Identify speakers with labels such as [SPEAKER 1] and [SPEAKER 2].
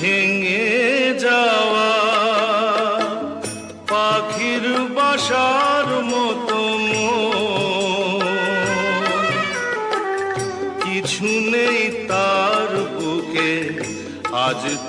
[SPEAKER 1] ভেঙে যাওয়া পাখির বাসার মতো কিছু নেই তার বুকে আজ